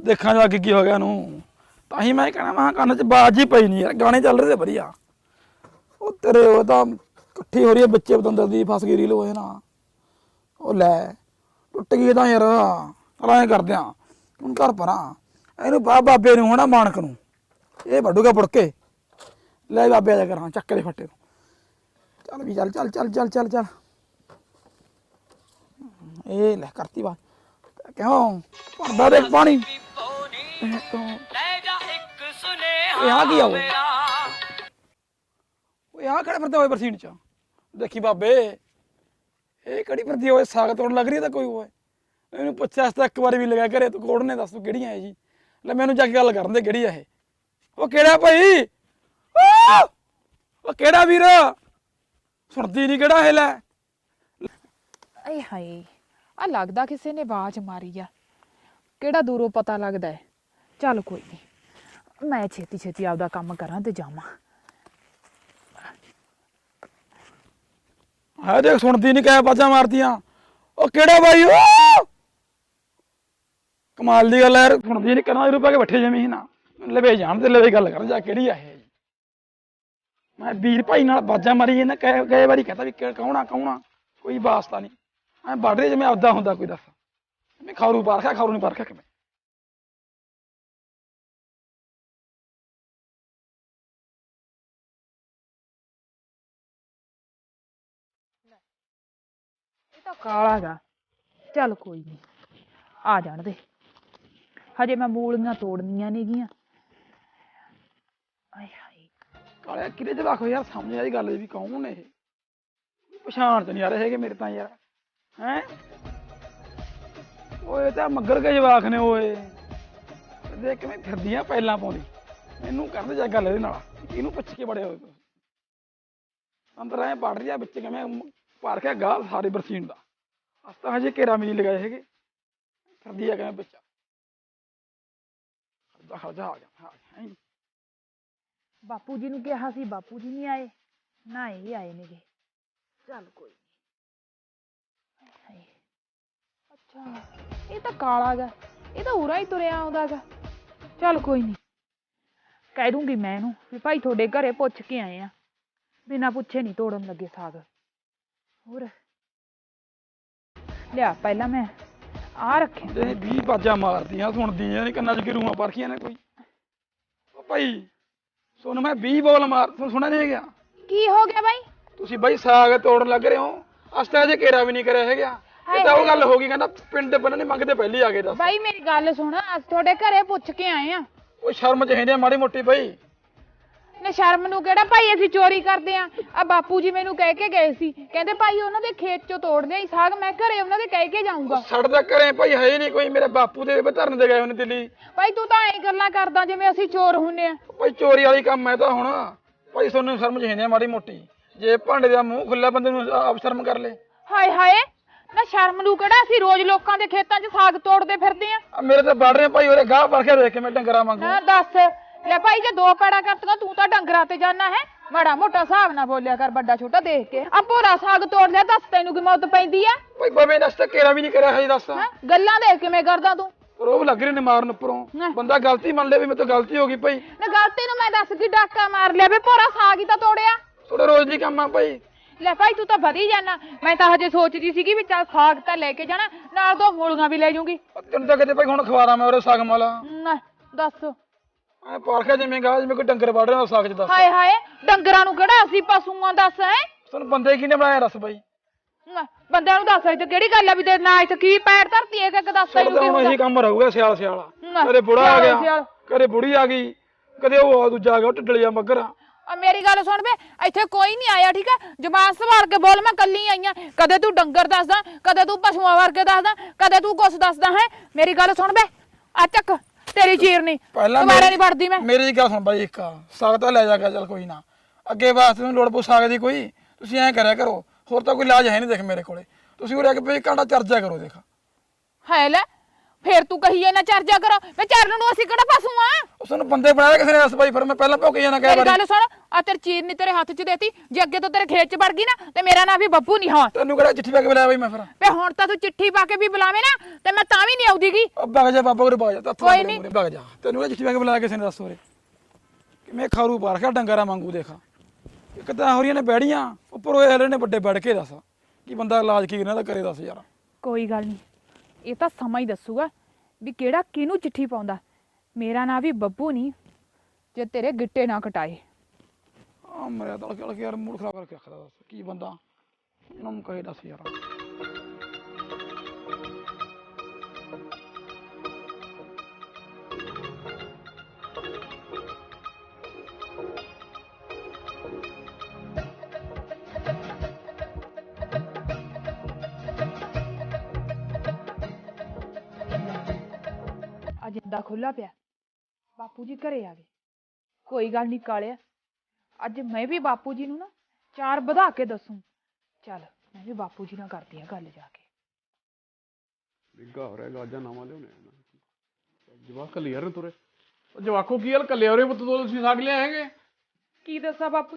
ਦੇਖਾਂ ਜਾ ਕੇ ਕੀ ਹੋ ਗਿਆ ਇਹਨੂੰ ਤਾਂ ਹੀ ਮੈਂ ਕਹਿਣਾ, ਮੈਂ ਕਿਹਾ ਕੰਨ 'ਚ ਬਾਜ ਹੀ ਪਈ ਨਹੀਂ ਯਾਰ, ਗਾਣੇ ਚੱਲ ਰਹੇ ਤੇ ਵਧੀਆ। ਉਹ ਤੇਰੇ ਉਹ ਤਾਂ ਇਕੱਠੀ ਹੋ ਰਹੀ ਹੈ ਬੱਚੇ ਬਤੰਦਰ ਦੀ ਫਸ ਗਈ ਰੀਲ ਹੋਏ ਨਾ ਉਹ ਲੈ, ਟੁੱਟ ਗਈ ਤਾਂ ਯਾਰ ਐਂ ਕਰਦੇ ਆ। ਹੁਣ ਘਰ ਪਰਾਂ। ਇਹਨੂੰ ਬਾ, ਬਾਬੇ ਨੂੰ ਹੋਣਾ ਮਾਨਕ ਨੂੰ। ਇਹ ਵੱਡੂਗਾ ਪੁੜ ਕੇ ਲੈ ਬਾਬੇ ਆ ਜਾ ਕਰਾਂ, ਚੱਕ ਦੇ ਫੱਟੇ ਨੂੰ। ਚੱਲ ਵੀ ਚੱਲ ਚੱਲ ਚੱਲ ਚੱਲ ਚੱਲ ਚੱਲ। ਇਹ ਲੈ, ਕਰਤੀ ਬਾਤ ਕਿਉਂ? ਭਰਦਾ ਦੇਖ ਪਾਣੀ। ਇਹ ਆ ਕੀ ਆ ਉਹ? ਮੇਰਾ ਆ ਕਿਹੜੇ ਫਿਰਦੇ ਹੋਏ ਬਰਸੀਨ ਚ? ਦੇਖੀ ਬਾਬੇ, ਇਹ ਕਿਹੜੀ ਫਿਰਦੀ ਹੋਏ ਸਾਗ ਤੋੜਨ ਲੱਗ ਰਹੀ ਤਾਂ ਕੋਈ, ਓਏ। ਇਹਨੂੰ ਪੁੱਛਿਆ ਤਾਂ ਇੱਕ ਵਾਰੀ ਵੀ ਲਗਾ ਘਰੇ, ਤੂੰ ਕੋੜ ਨੇ ਦੱਸ, ਤੂੰ ਕਿਹੜੀ ਹੈ ਜੀ? ਲੈ ਮੈਨੂੰ ਜਾ ਕੇ ਗੱਲ ਕਰਨ ਦੇ, ਕਿਹੜੀ ਆ ਇਹ? ਉਹ ਕਿਹੜਾ ਭਾਈ? ਉਹ ਕਿਹੜਾ ਵੀਰ? ਸੁਣਦੀ ਨਹੀਂ ਕਿਹੜਾ ਇਹ ਲੈ? ਆਏ ਹਾਏ ਆ ਲੱਗਦਾ ਕਿਸੇ ਨੇ ਆਵਾਜ਼ ਮਾਰੀ ਆ। ਕਿਹੜਾ ਦੂਰੋਂ ਪਤਾ ਲੱਗਦਾ ਹੈ? ਚੱਲ ਕੋਈ ਨਹੀਂ ਮੈਂ ਛੇਤੀ ਛੇਤੀ ਆਪਦਾ ਕੰਮ ਕਰਾਂ ਤੇ ਜਾਵਾਂ। ਹੈ ਦੇਖ ਸੁਣਦੀ ਨਹੀਂ ਕਹਿ ਬਾਜਾਂ ਮਾਰਦੀਆਂ। ਉਹ ਕਿਹੜਾ ਬਾਈ ਉਹ ਕਮਾਲ ਦੀ ਗੱਲ ਹੈ ਯਾਰ, ਸੁਣਦੀ ਨਹੀਂ ਕਰਨਾ ਰੁਪਏ ਕੇ ਬੱਠੇ ਜਮੀ ਨਾ ਲਵੇ ਜਾਣ ਤੇ ਲਵੇ ਗੱਲ ਕਰਨ ਜਾ, ਕਿਹੜੀ ਆ ਇਹ? ਮੈਂ ਵੀਰ ਭਾਈ ਨਾਲ ਬਾਜਾਂ ਮਾਰੀ ਇਹਨਾਂ ਕਹੇ ਕਈ ਵਾਰੀ ਕਹਤਾ ਵੀ ਕੌਣਾ ਕੌਣ ਆ? ਕੋਈ ਵਾਸਤਾ ਨਹੀਂ ਮੈਂ ਬਾਰਡਰ ਜਿਵੇਂ ਆਪਦਾ ਹੁੰਦਾ, ਕੋਈ ਦੱਸ। ਮੈਂ ਖਾਰੂ ਪਾਰਖਾ ਖਾਰੂ ਨਹੀਂ ਪਾਰਖਾ ਕਿਵੇਂ? ਤਾਂ ਕਾਲਾ ਗਾ ਚੱਲ ਕੋਈ ਨਹੀਂ ਆ ਜਾਣ ਦੇ। ਹਜੇ ਮੈਂ ਮੂਲੀਆਂ ਤੋੜਨੀਆਂ ਨੇਗੀਆਂ ਆਏ ਹਾਏ। ਕਾਲਿਆ, ਕਿਹਦੇ ਜਵਾਕ ਹੋ ਯਾਰ? ਸਮਝ ਆਈ ਗੱਲ ਵੀ ਕੌਣ ਨੇ ਇਹ? ਪਛਾਣ ਚ ਨਹੀਂ ਆ ਰਹੇ ਹੈਗੇ ਮੇਰੇ ਤਾਂ ਯਾਰ। ਹੈ? ਓਏ ਤਾਂ ਮੱਗਰ ਕੇ ਜਵਾਕ ਨੇ ਓਏ। ਦੇਖ ਕਿਵੇਂ ਫਿਰਦੀਆਂ ਪਹਿਲਾਂ ਪਾਉਂਦੀ? ਮੈਨੂੰ ਕਰਦੇ ਜਾ ਗੱਲ ਇਹਦੇ ਨਾਲ। ਇਹਨੂੰ ਪੁੱਛ ਕੇ ਬੜੇ ਹੋਏ ਅੰਦਰ ਆਏ ਪੜ ਰਿਹਾ, ਵਿੱਚ ਕਿਵੇਂ ਪਾਰ ਕੇ ਗਾਲ ਸਾਰੇ ਬਰਸੀਨ ਦਾ। ਅਸਤਾ ਹਜੇ ਕੇਰਾ ਵੀ ਨਹੀਂ ਲਗਾਏ ਹੈਗੇ। ਫਿਰਦੀ ਆ ਕਿਵੇਂ ਬੱਚਾ। ਖਰਜਾ ਖਰਜਾ ਆ ਗਿਆ ਆ ਗਿਆ ਹੈਂ। ਬਾਪੂ ਜੀ ਨੂੰ ਕਿਹਾ ਸੀ ਬਾਪੂ ਜੀ ਨਹੀਂ ਆਏ। ਨਾ ਇਹ ਆਏ ਨੇਗੇ। ਚੱਲ ਕੋਈ ਨਹੀਂ ਅੱਛਾ ਇਹ ਤਾਂ ਕਾਲਾ ਗਾ। ਇਹ ਤਾਂ ਉਰਾ ਹੀ ਤੁਰਿਆ ਆਉਂਦਾ ਗਾ। ਚੱਲ ਕੋਈ ਨਹੀਂ ਕਹਿ ਦੂੰਗੀ ਮੈਂ ਇਹਨੂੰ ਵੀ ਭਾਈ ਤੁਹਾਡੇ ਘਰੇ ਪੁੱਛ ਕੇ ਆਏ ਆ। ਬਿਨਾਂ ਪੁੱਛੇ ਨਹੀਂ ਤੋੜਨ ਲੱਗੇ ਸਾਗ। ਹੋਰ। ਲਿਆ ਪਹਿਲਾਂ ਮੈਂ ਆ ਰੱਖਿਆ। ਜਿਹੜੇ 20 ਬਾਜਾਂ ਮਾਰਦੀਆਂ ਸੁਣਦੀਆਂ ਨੇ ਕੰਨਾਂ 'ਚ ਗਿਰੂਆਂ ਪਰਖੀਆਂ ਨੇ ਕੋਈ। ਉਹ ਭਾਈ ਸੁਣ ਮੈਂ 20 ਬੋਲ ਮਾਰ ਸੁਣ ਸੁਣਿਆ ਨਹੀਂ ਗਿਆ ਕੀ ਹੋ ਗਿਆ ਬਾਈ? ਤੁਸੀਂ ਬਾਈ ਸਾਗ ਤੋੜਨ ਲੱਗ ਰਹੇ ਹੋ। ਅਸਤਾ ਅਜੇ ਕੇਰਾ ਵੀ ਨਹੀਂ ਕਰਿਆ ਹੈਗਾ। ਇਹ ਤਾਂ ਉਹ ਗੱਲ ਹੋ ਗਈ ਕਹਿੰਦਾ ਪਿੰਡ ਦੇ ਬੰਦੇ ਨੇ ਮੰਗਦੇ ਪਹਿਲੀ ਆ ਗਏ ਦੱਸ। ਬਾਈ ਮੇਰੀ ਗੱਲ ਸੁਣ ਅਸੀਂ ਤੁਹਾਡੇ ਘਰੇ ਪੁੱਛ ਕੇ ਆਏ ਆ। ਉਹ ਸ਼ਰਮ ਚਾਹੀਦੀ ਆ ਮਾੜੀ ਮੋਟੀ ਬਾਈ। ਨਾ ਸ਼ਰਮ ਨੂੰ ਕਿਹੜਾ ਭਾਈ ਅਸੀਂ ਚੋਰੀ ਕਰਦੇ ਆ? ਆ ਬਾਪੂ ਜੀ ਮੈਨੂੰ ਕਹਿ ਕੇ ਗਏ ਸੀ। ਕਹਿੰਦੇ ਭਾਈ ਉਹਨਾਂ ਦੇ ਖੇਤ ਚੋਂ ਤੋੜਦੇ ਆ ਸਾਗ ਮੈਂ ਘਰੇ ਉਹਨਾਂ ਦੇ ਕਹਿ ਕੇ ਜਾਊਂਗਾ। ਸਾਡਾ ਘਰੇ ਭਾਈ ਹੈ ਹੀ ਨਹੀਂ ਕੋਈ ਮੇਰੇ ਬਾਪੂ ਦੇ ਧਰਨ ਦੇ ਗਏ ਹੋਣੇ ਦਿੱਲੀ। ਭਾਈ ਤੂੰ ਤਾਂ ਐਂ ਗੱਲਾਂ ਕਰਦਾ ਜਿਵੇਂ ਅਸੀਂ ਚੋਰ ਹੁੰਨੇ ਆ। ਭਾਈ ਚੋਰੀ ਵਾਲੀ ਕੰਮ ਹੈ ਤਾਂ ਹੁਣ। ਭਾਈ ਤੁਹਾਨੂੰ ਸ਼ਰਮ ਆ ਮਾੜੀ ਮੋਟੀ। ਜੇ ਭਾਂਡੇ ਦਾ ਮੂੰਹ ਖੁੱਲਾ ਬੰਦੇ ਨੂੰ ਆਪ ਸ਼ਰਮ ਕਰ ਲੇ। ਹਾਏ ਹਾਏ ਨਾ ਸ਼ਰਮ ਨੂੰ ਕਿਹੜਾ ਅਸੀਂ ਰੋਜ਼ ਲੋਕਾਂ ਦੇ ਖੇਤਾਂ 'ਚ ਸਾਗ ਤੋੜਦੇ ਫਿਰਦੇ ਆ? ਆ ਮੇਰੇ ਤਾਂ ਵੜ ਰਹੇ ਭਾਈ ਉਹਦੇ ਗਾਹ ਪਰਖੇ ਦੇਖ ਕੇ ਮੈਂ ਡੰਗਰਾ ਵਾਂਗੂ। ਨਾ ਦੱਸ। ਲੈ ਭਾਈ ਜੇ ਦੋ ਪੈੜਾ ਕਰਤੀਆਂ ਤੂੰ ਤਾਂ ਡੰਗਰਾਂ ਤੇ ਜਾਣਾ ਹੈ। ਮਾੜਾ ਮੋਟਾ ਹਿਸਾਬ ਨਾ ਬੋਲਿਆ ਕਰ ਵੱਡਾ ਛੋਟਾ ਦੇਖ ਕੇ। ਆ ਭੋਰਾ ਸਾਗ ਤੋੜ ਲਿਆ ਦੱਸ ਤੈਨੂੰ ਕੀ ਮੌਤ ਪੈਂਦੀ ਆ? ਭਾਈ ਬਵੇਂ ਦੱਸ ਤਾਂ ਕੇਰਾ ਵੀ ਨਹੀਂ ਕਰਿਆ ਹਜੇ ਦੱਸ ਹੈਂ? ਗੱਲਾਂ ਦੇਖ ਕਿਵੇਂ ਕਰਦਾ ਤੂੰ? ਰੋਬ ਲੱਗ ਰਹੇ ਨੇ ਮਾਰਨ ਉੱਪਰੋਂ। ਹਾਂ। ਬੰਦਾ ਗਲਤੀ ਮੰਨ ਲੇ ਵੀ ਮੇਰੇ ਤੋਂ ਗਲਤੀ ਹੋ ਗਈ ਭਾਈ। ਨਾ ਗਲਤੀ ਨੂੰ ਮੈਂ ਦੱਸ ਕੀ ਡਾਕਾ ਮਾਰ ਲਿਆ? ਵੇ ਭੋਰਾ ਸਾਗ ਹੀ ਤਾਂ ਤੋੜਿਆ। ਥੋੜਾ ਰੋਜ਼ ਦੀ ਕੰਮ ਆ ਭਾਈ। ਲੈ ਭਾਈ ਤੂੰ ਤਾਂ ਵਧੀ ਜਾਣਾ ਮੈਂ ਤਾਂ ਹਜੇ ਸੋਚਦੀ ਸੀਗੀ ਵੀ ਚੱਲ ਸਾਗ ਤਾਂ ਲੈ ਕੇ ਜਾਣਾ ਨਾਲ ਦੋ ਮੂਲੀਆਂ ਵੀ ਲੈ ਜੂੰਗੀ ਤੈਨੂੰ ਤਾਂ ਕਿਤੇ ਭਾਈ ਹੁਣ ਖਵਾਰਾ ਮੈਂ ਉਹਦੇ ਸਾਗ ਮਾਲਾ। ਨਾ ਦੱਸ। ਐ ਪਾਰਖਾ ਜਿਵੇਂ ਗਾ ਜਿਵੇਂ ਕੋਈ ਡੰਗਰ ਵੜ ਰਿਹਾ ਸਾਗ ਚ ਦੱਸ। ਹਾਏ ਹਾਏ ਡੰਗਰਾਂ ਨੂੰ ਕਿਹੜਾ ਅਸੀਂ ਪਸ਼ੂਆਂ ਦੱਸ ਹੈ? ਤੁਹਾਨੂੰ ਬੰਦੇ ਕਿਹਨੇ ਬਣਾਇਆ ਦੱਸ ਭਾਈ ਬੰਦਿਆਂ ਨੂੰ ਦੱਸ ਇੱਥੇ ਕਿਹੜੀ ਗੱਲ ਆ ਵੀ ਤੇ ਨਾ ਇੱਥੇ ਕੀ ਪੈਰ ਧਰਤੀ ਇੱਕ ਇੱਕ ਦੱਸ ਤੈਨੂੰ ਕੀ ਹੁਣ ਇਹੀ ਕੰਮ ਰਹੂਗਾ ਸਿਆਲ ਸਿਆਲਾ। ਕਦੇ ਬੁੜਾ ਆ ਗਿਆ। ਕਦੇ ਬੁੜੀ ਆ ਗਈ ਕਦੇ ਉਹ ਦੂਜਾ ਆ ਗਿਆ ਟੱਡਲੀਆ ਮੱਗਰ। ਆ ਮੇਰੀ ਗੱਲ ਸੁਣ ਵੇ ਇੱਥੇ ਕੋਈ ਨਹੀਂ ਆਇਆ ਠੀਕ ਆ? ਜ਼ਬਾਨ ਸੰਭਾਲ ਕੇ ਬੋਲ ਮੈਂ ਕੱਲੀ ਆਈਆਂ ਕਦੇ ਤੂੰ ਡੰਗਰ ਦੱਸਦਾ ਕਦੇ ਤੂੰ ਪਸ਼ੂਆਂ ਵਰਗੇ ਦੱਸਦਾ ਕਦੇ ਤੂੰ ਕੁਛ ਦੱਸਦਾ ਹੈ? ਮੇਰੀ ਗੱਲ ਸੁਣ ਵੇ ਆ ਚੱਕ। ਤੇਰੀ ਚੀਰਨੀ ਦੁਬਾਰਾ ਮੇਰੀ- ਨਹੀਂ ਵੜਦੀ ਮੈਂ। ਮੇਰੀ ਗੱਲ ਸੁਣ ਬਾਈ ਇੱਕ। ਸਾਗ ਤਾਂ ਲੈ ਜਾਗਾ ਚੱਲ ਕੋਈ ਨਾ। ਅੱਗੇ ਵਾਸਤੇ ਨੂੰ ਲੋੜ ਪਊ ਸਾਗ ਦੀ ਕੋਈ। ਤੁਸੀਂ ਐਂ ਕਰਿਆ ਕਰੋ। ਹੋਰ ਤਾਂ ਕੋਈ ਇਲਾਜ ਹੈ ਨਹੀਂ ਦੇਖ ਮੇਰੇ ਕੋਲੇ। ਤੁਸੀਂ ਉਰੇ ਆ ਕੇ ਪਈ ਕਾਂਡਾ ਚਰਜਾ ਕਰੋ ਦੇਖ। ਹੈ ਲੈ ਫੇਰ ਤੂੰ ਕਹੀਏ ਨਾ ਚਰਜਾ ਕਰੋ। ਵੇ ਚਰਨ ਨੂੰ ਅਸੀਂ ਕਿਹੜਾ ਪਸ਼ੂ ਆ? ਉਸ ਨੂੰ ਬੰਦੇ ਬਣਾਇਆ ਕਿਸੇ ਨੇ ਦੱਸ ਬਾਈ ਫਿਰ ਮੈਂ ਪਹਿਲਾਂ ਭੌਂਕੇ ਜਾਣਾ ਕਹਿ ਮੇਰੀ ਗੱਲ ਸੁਣ ਆ ਤੇਰੀ ਚੀਰਨੀ ਤੇਰੇ ਹੱਥ 'ਚ ਦੇਤੀ ਜੇ ਅੱਗੇ ਤੋਂ ਤੇਰੇ ਖੇਤ 'ਚ ਵੜ ਗਈ ਨਾ ਤੇ ਮੇਰਾ ਨਾਂ ਵੀ ਬੱਬੂ ਨਹੀਂ ਹਾਂ ਤੈਨੂੰ ਕਿਹੜਾ ਚਿੱਠੀ ਪਾ ਕੇ ਬੁਲਾਇਆ ਬਾਈ ਮੈਂ ਫਿਰ? ਵੇ ਹੁਣ ਤਾਂ ਤੂੰ ਚਿੱਠੀ ਪਾ ਕੇ ਵੀ ਬੁਲਾਵੇਂ ਨਾ ਤੇ ਮੈਂ ਤਾਂ ਵੀ ਨਹੀਂ ਆਉਦੀਗੀ। ਉਹ ਭਗ ਜਾ ਬਾਬਾ ਕੋਲ ਭਗ ਜਾ ਤਾਂ ਕੋਈ ਨੀ। ਭਗ ਜਾ। ਤੈਨੂੰ ਕਿਹੜਾ ਚਿੱਠੀ ਪਾ ਕੇ ਬੁਲਾਇਆ ਕਿਸੇ ਨੇ ਦੱਸ ਉਰੇ? ਕਿਵੇਂ ਖਾਰੂ ਪਾ ਰੱਖਿਆ ਡੰਗਰਾ ਵਾਂਗੂ ਦੇਖਾ। ਇੱਕ ਤਾਂ ਹੋਰੀਆਂ ਨੇ ਬੈੜੀਆਂ ਉੱਪਰ ਉਹ ਹਲੇ ਨੇ ਵੱਡੇ ਬੈੜ ਕੇ ਦੱਸ। ਕੀ ਬੰਦਾ ਇਲਾਜ ਕੀ ਇਹਨਾਂ ਦਾ ਕਰੇ ਦੱਸ ਯਾਰ। ਕੋਈ ਗੱਲ ਨਹੀਂ ਇਹ ਤਾਂ ਸਮਾਂ ਹੀ ਦੱਸੂਗਾ ਵੀ ਕਿਹੜਾ ਕਿਹਨੂੰ ਚਿੱਠੀ ਪਾਉਂਦਾ। ਮੇਰਾ ਨਾਂ ਵੀ ਬੱਬੂ ਨਹੀਂ, ਜੇ ਤੇਰੇ ਗਿੱਟੇ ਨਾ ਕਟਾਏ। ਆ ਮਰਿਆ ਤਲ ਕੇ ਯਾਰ ਮੂਡ ਖਰਾਬ ਕਰਕੇ ਰੱਖਦਾ ਦੱਸ, ਕੀ ਬੰਦਾ? ਇਹਨਾਂ ਨੂੰ ਕਹੇ ਦੱਸ ਯਾਰ। ਜਿੰਦਾ ਖੁੱਲਾ ਪਿਆ। ਬਾਪੂ ਜੀ ਘਰੇ ਆ ਗਏ। ਕੋਈ ਗੱਲ ਨਹੀਂ ਕਾਲਿਆ ਅੱਜ ਮੈਂ ਵੀ ਬਾਪੂ ਜੀ ਨੂੰ ਨਾ ਚਾਰ ਵਧਾ ਕੇ ਦੱਸੂ। ਚੱਲ ਮੈਂ ਵੀ ਬਾਪੂ ਜੀ ਨਾਲ ਕਰਦੀ ਆ ਗੱਲ ਜਾ ਕੇ। ਨਿੱਗਾ ਹੋ ਰਿਹਾ ਗਾਜਾ ਨਾਮਾ ਲਿਆਉਣੇ ਜਵਾਕ ਕਲੀਅਰ ਨੇ ਤੁਰੇ। ਉਹ ਜਵਾਕੋ ਕੀ ਹਾਲ ਕੱਲੇ ਹੋਰੇ ਪੁੱਤ ਤੋਂ ਤੁਸੀਂ ਸਾਗ ਲਿਆ ਹੈਗੇ? ਕੀ ਦੱਸਾਂ ਬਾਪੂ?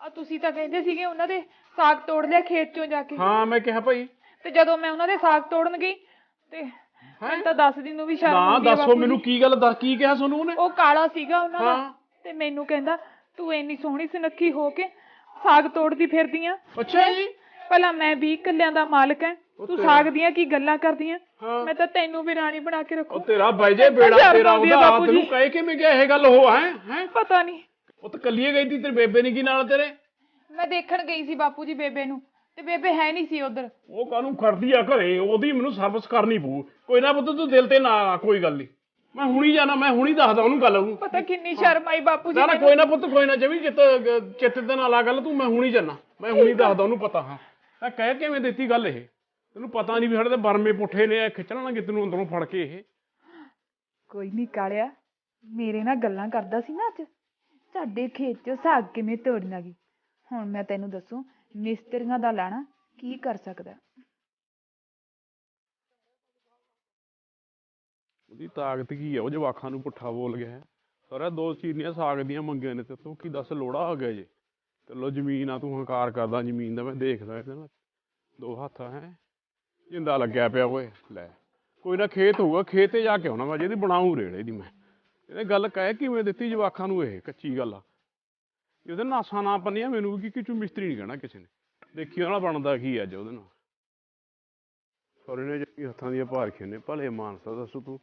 ਆ ਤੁਸੀਂ ਤਾਂ ਕਹਿੰਦੇ ਸੀਗੇ ਉਹਨਾਂ ਦੇ ਸਾਗ ਤੋੜ ਲਿਆ ਖੇਤ ਚੋਂ ਜਾ ਕੇ। ਹਾਂ ਮੈਂ ਕਿਹਾ ਭਾਈ। ਤੇ ਜਦੋਂ ਮੈਂ ਉਹਨਾਂ ਦੇ ਸਾਗ ਤੋੜਨ ਗਈ ਤੇ ਮੈਂ ਤਾਂ ਦੱਸ ਦਿਨ ਨੂੰ ਵੀ ਸ਼ਰਮ ਨਾ ਆਉਂਦੀ ਆ ਦੱਸੋ ਬਾਪੂ ਮੈਨੂੰ ਜੀ। ਕੀ ਗੱਲ ਦੱਸ ਕੀ ਕਿਹਾ ਤੁਹਾਨੂੰ ਉਹਨੇ? ਉਹ ਕਾਲਾ ਸੀਗਾ ਉਹਨਾਂ ਦਾ ਹਾਂ। ਤੇ ਮੈਨੂੰ ਕਹਿੰਦਾ ਤੂੰ ਇੰਨੀ ਸੋਹਣੀ ਸੁਨੱਖੀ ਹੋ ਕੇ ਸਾਗ ਤੋੜਦੀ ਫਿਰਦੀ ਆ ਅੱਛਾ ਜੀ। ਪਹਿਲਾਂ ਮੈਂ 20 ਕਿੱਲਿਆਂ ਦਾ ਮਾਲਕ ਐ ਤੂੰ ਸਾਗ ਦੀਆਂ ਕੀ ਗੱਲਾਂ ਕਰਦੀ ਆ ਹਾਂ। ਮੈਂ ਤਾਂ ਤੈਨੂੰ ਵੀ ਰਾਣੀ ਬਣਾ ਕੇ ਉਹ ਰੱਖੂ ਤੇਰਾ ਬਾਈ ਜੇ ਬੇੜਾ ਤੇਰਾ ਉਹਦਾ ਤੈਨੂੰ ਜੀ। ਕਹੇ ਕਿਵੇਂ ਗਿਆ ਇਹ ਗੱਲ ਹੋ ਹੈ? ਹੈ? ਪਤਾ ਨਹੀਂ। ਉਹ ਤਾਂ ਕੱਲੀਏ ਗਈ ਤੀ ਤੇਰੇ ਬੇਬੇ ਨਹੀਂ ਕੀ ਨਾਲ ਤੇਰੇ? ਮੈਂ ਦੇਖਣ ਗਈ ਸੀ ਬਾਪੂ ਜੀ ਬੇਬੇ ਨੂੰ। ਤੇ ਬੇਬੇ ਹੈ ਨਹੀਂ ਸੀ ਉਧਰ। ਉਹ ਕਾਹਨੂੰ ਕਰਦੀ ਆ ਘਰੇ? ਉਹਦੀ ਮੈਨੂੰ ਸਰਵਿਸ ਕਰਨੀ ਪਊ। ਕੋਈ ਨਾ ਪੁੱਤ ਤੂੰ ਦਿਲ ਤੇ ਨਾ ਆ, ਕੋਈ ਗੱਲ ਨਹੀਂ। ਮੈਂ ਹੁਣੀ ਜਾਣਾ ਮੈਂ ਹੁਣੀ ਦੱਸਦਾ ਉਹਨੂੰ ਗੱਲ ਉਹਨੂੰ ਪਤਾ ਕਿੰਨੀ ਸ਼ਰਮ ਆਈ ਬਾਪੂ ਜੀ ਨਾ ਨਾ ਮੈਨੂੰ। ਕੋਈ ਨਾ ਪੁੱਤ ਕੋਈ ਨਾ ਜਮੀ ਚਿੱਤ ਚਿੱਤ ਦੇ ਨਾਲ ਆ ਗੱਲ ਤੂੰ ਮੈਂ ਹੁਣੀ ਜਾਣਾ। ਮੈਂ ਹੁਣੀ ਦੱਸਦਾ ਉਹਨੂੰ ਪਤਾ ਹਾਂ। ਮੈਂ ਕਹਿ ਕਿਵੇਂ ਦਿੱਤੀ ਗੱਲ ਇਹ? ਤੈਨੂੰ ਪਤਾ ਨਹੀਂ ਵੀ ਸਾਡੇ ਤੇ ਬਰਮੇ ਪੁੱਠੇ ਨੇ ਇਹ ਖਿੱਚਣਾ ਕਿਤੇ ਨੂੰ ਅੰਦਰੋਂ ਫੜ ਕੇ ਇਹ। ਕੋਈ ਨਹੀਂ ਕਾਲਿਆ ਮੇਰੇ ਨਾਲ ਗੱਲਾਂ ਕਰਦਾ ਸੀ ਨਾ ਅੱਜ। ਸਾਡੇ ਖੇਤ 'ਚ ਸਾਗ ਕਿਵੇਂ ਤੋੜਨਾ ਗਈ ਹੁਣ ਮੈਂ ਤੈਨੂੰ ਦੱਸੂ ਮਿਸਤਰੀਆਂ ਦਾ ਲਾਣਾ, ਕੀ ਕਰ ਸਕਦਾ? ਉਹਦੀ ਤਾਕਤ ਕੀ ਆ? ਉਹ ਜਵਾਖਾਂ ਨੂੰ ਪੁੱਠਾ ਬੋਲ ਗਿਆ ਹੈ। ਸਾਰਾ ਦੋ ਚੀਨੀਆਂ ਸਾਗ ਦੀਆਂ ਮੰਗੀਆਂ ਨੇ ਤੇ ਤੂੰ ਕੀ ਦੱਸ, ਲੋੜਾ ਆ ਗਿਆ ਜੇ? ਤੇ ਲੋ ਜ਼ਮੀਨ ਆ, ਤੂੰ ਹੰਕਾਰ ਕਰਦਾ ਜ਼ਮੀਨ ਦਾ, ਮੈਂ ਦੇਖਦਾ ਇਹਦੇ ਨਾਲ। ਦੋ ਹੱਥ ਹੈ? ਜਿੰਦਾ ਲੱਗਿਆ ਪਿਆ ਓਏ, ਲੈ। ਕੋਈ ਨਾ ਖੇਤ ਹੋਊਗਾ, ਖੇਤ ਤੇ ਜਾ ਕੇ ਆਉਣਾ ਮੈਂ ਜਿਹਦੀ ਬਣਾਉਂ ਰੇੜੇ ਦੀ ਮੈਂ। ਇਹਨੇ ਗੱਲ ਕਹਿ ਕਿਵੇਂ ਦਿੱਤੀ ਜਵਾਖਾਂ ਨੂੰ ਇਹ, ਕੱਚੀ ਗੱਲ ਆ। ਉਹਦੇ ਨਾਸਾਂ ਨਾ ਪੰਨੀਆਂ ਮੈਨੂੰ ਕੀ ਕਿਚੂ ਮਿਸਤਰੀ ਨਹੀਂ ਕਹਿਣਾ ਕਿਸੇ ਨੇ। ਦੇਖੀ ਉਹਦਾ ਬਣਦਾ ਕੀ ਅੱਜ ਉਹਦੇ ਨਾਲ। ਸੋਰੇ ਨੇ ਜਿਹੜੀ ਹੱਥਾਂ ਦੀਆਂ ਭਾਰਖੀਆਂ ਨੇ ਭਲੇ ਮਾਨਸਾ ਦੱਸ ਤੂੰ।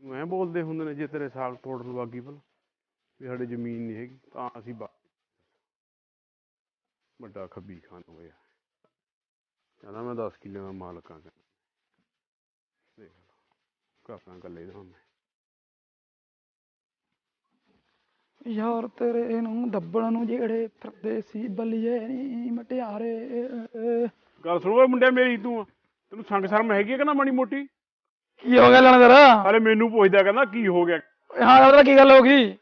ਮੈਂ ਬੋਲਦੇ ਹੁੰਦੇ ਨੇ, ਜੇ ਤੇਰੇ ਸਾਲ ਤੋੜਨ ਵਾਗੀ ਭਲਾ, ਵੀ ਸਾਡੇ ਜ਼ਮੀਨ ਨਹੀਂ ਹੈਗੀ, ਤਾਂ ਅਸੀਂ ਵੱਡਾ ਖੱਬੀ ਖਾਨ ਹੋਇਆ। ਕਹਿੰਦਾ ਮੈਂ 10 ਕਿੱਲਿਆਂ ਦਾ ਮਾਲਕ ਆ। ਦੇਖ ਲਓ ਕਰਨਾ ਗੱਲੇ ਦਾ ਮੈਂ ਯਾਰ ਤੇਰੇ ਨੂੰ ਦੱਬਣ ਨੂੰ ਜਿਹੜੇ ਫਿਰਦੇ ਸੀ ਬਲੀਏ ਨੀ ਮਟਿਆਰੇ। ਗੱਲ ਸੁਣ ਓਏ ਮੁੰਡਿਆ ਮੇਰੀ ਤੂੰ। ਤੈਨੂੰ ਸੰਗ ਸ਼ਰਮ ਹੈਗੀ ਕਿ ਨਾ ਮਾੜੀ ਮੋਟੀ? ਕੀ ਹੋ ਗਿਆ ਲੈਣਾ ਤੇਰਾ? ਹਲੇ ਮੈਨੂੰ ਪੁੱਛਦਾ ਕਹਿੰਦਾ ਕੀ ਹੋ ਗਿਆ? ਹਾਂ ਯਾਰ ਕੀ ਗੱਲ ਹੋ ਗਈ?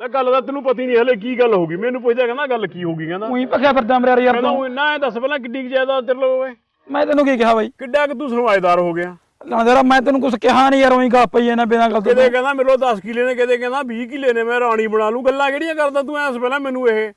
ਨਾ ਗੱਲ ਦਾ ਤੈਨੂੰ ਪਤਾ ਹੀ ਨਹੀਂ ਹਲੇ ਕੀ ਗੱਲ ਹੋ ਗਈ? ਮੈਨੂੰ ਪੁੱਛਦਾ ਕਹਿੰਦਾ ਗੱਲ ਕੀ ਹੋ ਗਈ ਕਹਿੰਦਾ। ਉਹੀ ਭਖਿਆ ਫਿਰਦਾ ਮੇਰੇ ਯਾਰ ਕਹਿੰਦਾ ਤੂੰ। ਐ ਦੱਸ ਪਹਿਲਾਂ ਕਿੱਡੀ ਜਾਇਦਾਦ ਤੇਰੇ ਲੋ ਓਏ। ਮੈਂ ਤੈਨੂੰ ਕੀ ਕਿਹਾ ਬਾਈ? ਕਿੱਡਾ ਕਿ ਤੂੰ ਸਰਮਾਏਦਾਰ ਹੋ ਗਿਆ? ਲੈਣਾ ਤੇਰਾ ਮੈਂ ਤੈਨੂੰ ਕੁਝ ਕਿਹਾ ਨਹੀਂ ਯਾਰ ਉਹੀ ਗੱਲ ਪਈ ਐ ਨਾ ਬਿਨਾਂ ਗੱਲ ਤੋਂ। ਕਿਤੇ ਕਹਿੰਦਾ ਮੇਰੇ ਕੋਲ 10 ਕਿੱਲੇ ਨੇ ਕਿਤੇ ਕਹਿੰਦਾ 20 ਕਿੱਲੇ ਨੇ ਮੈਂ ਰਾਣੀ ਬਣਾ ਲੂੰ ਗੱਲਾਂ ਕਿਹੜੀਆਂ ਕਰਦਾ ਤੂੰ ਐਸ ਪਹਿਲਾਂ ਮੈਨੂੰ ਇਹ?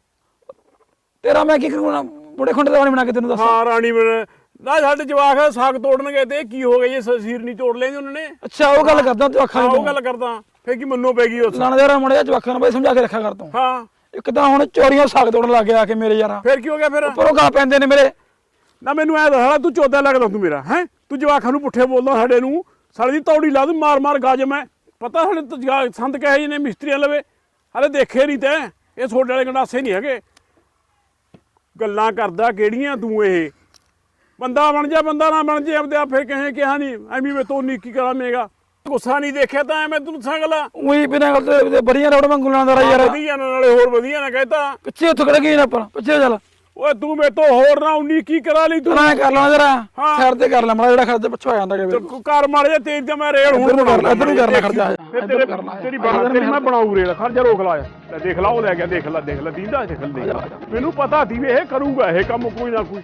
ਤੇਰਾ ਮੈਂ ਕੀ ਕਰੂੰਗਾ? ਬੁੜੇ ਖੁੰਡੇ ਦਾ ਬਣਾ ਕੇ ਤੈਨੂੰ ਦੱਸ। ਹਾਂ ਰਾਣੀ ਬਣ ਨਾ ਸਾਡੇ ਜਵਾਕ ਸਾਗ ਤੋੜਨ ਗਏ ਤੇ ਕੀ ਹੋ ਗਿਆ ਇਹ ਸੀਰ ਨਹੀਂ ਤੋੜ ਲੈਂਦੇ ਉਹਨਾਂ ਨੇ? ਅੱਛਾ ਉਹ ਗੱਲ ਕਰਦਾ ਤੂੰ ਅੱਖਾਂ ਉਹ ਗੱਲ ਕਰਦਾ ਫੇਰ ਕੀ ਮੰਨੋ ਪੈ ਗਈ ਉਸ ਲੈਣਾ ਤੇਰਾ ਮੁੰਡੇ ਜਵਾਕਾਂ ਨੂੰ ਬਾਈ ਸਮਝਾ ਕੇ ਰੱਖਿਆ ਕਰ ਤੂੰ। ਹਾਂ। ਇੱਕ ਤਾਂ ਹੁਣ ਚੋਰੀਆਂ ਸਾਗ ਤੋੜਨ ਲੱਗ ਗਿਆ ਆ ਕੇ ਮੇਰੇ ਯਾਰਾ। ਫੇਰ ਕੀ ਹੋ ਗਿਆ ਫਿਰ? ਪਰੋਂ ਗਾ ਪੈਂਦੇ ਨੇ ਮੇਰੇ। ਨਾ ਮੈਨੂੰ ਐ ਦੱਸਣਾ ਤੂੰ ਚੋਦਾ ਲੱਗਦਾ ਤੂੰ ਮੇਰਾ ਹੈ? ਤੂੰ ਜਵਾਕਾਂ ਨੂੰ ਪੁੱਠੇ ਬੋਲਦਾ ਸਾਡੇ ਨੂੰ। ਸਾਲੇ ਦੀ ਤੌੜੀ ਲਾ ਦੂੰ ਮਾਰ ਮਾਰ ਗਾਜ ਮੈਂ। ਪਤਾ ਸਾਡੇ ਤੋਂ ਸੰਦ ਕਹੇ ਜੀ ਨੇ ਮਿਸਤਰੀਆਂ ਲਵੇ ਹਲੇ ਦੇਖੇ ਨਹੀਂ ਤੇ। ਇਹ ਛੋਟੇ ਵਾਲੇ ਗੰਡਾਸੇ ਨਹੀਂ ਹੈਗੇ। ਗੱਲਾਂ ਕਰਦਾ ਕਿਹੜੀਆਂ ਤੂੰ ਇਹ? ਬੰਦਾ ਬਣ ਜਾ ਬੰਦਾ ਨਾ ਬਣ ਜੇ ਆਪਦੇ ਆਪ ਫਿਰ ਕਹੇ ਕਿਹਾ ਨਹੀਂ। ਐਵੇਂ ਮੈਂ ਤੋਂ ਨੀਕੀ ਕਰਾਂਗਾ ਗੁੱਸਾ ਨਹੀਂ ਦੇਖਿਆ ਤਾਂ ਐ ਮੈਂ ਤੈਨੂੰ ਸੰਗਲਾ ਉਹੀ ਬਿਨਾਂ ਗੱਲ ਤੋਂ ਬੜੀਆਂ ਰੋੜ ਮੰਗੂ ਲਾਉਂਦਾ ਯਾਰ। ਵਧੀਆ ਨਾਲੇ ਹੋਰ ਵਧੀਆ ਨਾ ਕਹਿਤਾ। ਪਿੱਛੇ ਉੱਥੋਂ ਕਿਹੜਾ ਗਈ ਨਾ ਪਰ ਪਿੱਛੇ ਚੱਲ। ਓਏ ਤੂੰ ਮੇਰੇ ਤੋਂ ਹੋਰ ਨਾ ਉਨੀ ਕੀ ਕਰਾ ਲਈ ਤੂੰ? ਐਂ ਕਰ ਲੈਣਾ ਜਰਾ। ਸਾਈਡ ਤੇ ਕਰ ਲੈ ਮਾੜਾ ਜਿਹੜਾ ਖਰਚਾ ਪਿੱਛੋਂ ਆ ਜਾਂਦਾ ਕਿ ਤੇ ਕਰ ਮਾਰ ਜਾ ਤੇਜ਼ ਤੇ ਮੈਂ ਰੇਲ ਹੁਣ ਇੱਧਰ ਨੂੰ ਕਰ ਲੈ, ਇੱਧਰ ਨੂੰ ਕਰ ਲੈ ਦੇਖੀ। ਖਰਚਾ। ਤੇਰੇ ਲੈ। ਤੇਰੀ ਬਣਾ ਤੇਰੀ ਮੈਂ ਬਣਾਉ ਰੇਲ ਜਾ ਰੋਕ ਲਾ ਲੈ ਦੇਖ ਲਾ ਉਹ ਲੈ ਗਿਆ ਦੇਖ ਲੈ ਦੇਖ ਲੈ ਦੀਂਦਾ ਦੇਖ ਲੈ ਮੈਨੂੰ ਪਤਾ ਸੀ ਵੀ ਇਹ ਕਰੂਗਾ ਇਹ ਕੰਮ ਕੋਈ ਨਾ ਕੋਈ।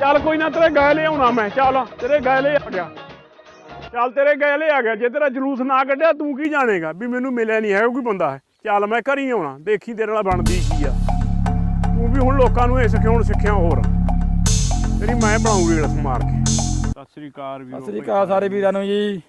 ਚੱਲ ਕੋਈ ਨਾ ਤੇਰੇ ਗਏ ਲਿਆਉਣਾ ਮੈਂ ਚੱਲ ਤੇਰੇ ਗਏ ਲੈ ਆ ਗਿਆ। ਚੱਲ ਤੇਰੇ ਗਏ ਲੈ ਆ ਗਿਆ ਜੇ ਤੇਰਾ ਜਲੂਸ ਨਾ ਕੱਢਿਆ ਤੂੰ ਕੀ ਜਾਣੇਗਾ ਵੀ ਮੈਨੂੰ ਮਿਲਿਆ ਨਹੀਂ ਹੈ ਕੋਈ ਬੰਦਾ ਚੱਲ ਮੈਂ ਘਰ ਆਉਣਾ ਦੇਖੀ ਤੇਰੇ ਨਾਲ ਬਣਦੀ ਕੀ ਆ। ਵੀ ਹੁਣ ਲੋਕਾਂ ਨੂੰ ਇਹ ਸਿਖਾਉਣ ਸਿੱਖਿਆ ਹੋਰ। ਤੇਰੀ ਮੈਂ ਬਣਾਉ ਰੇਲ ਸਮਾਰ ਕੇ। ਸਤਿ ਸ੍ਰੀ ਅਕਾਲ ਵੀਰੋ ਸਤਿ ਸ੍ਰੀ ਅਕਾਲ ਸਾਰੇ ਵੀਰਾਂ ਨੂੰ ਜੀ।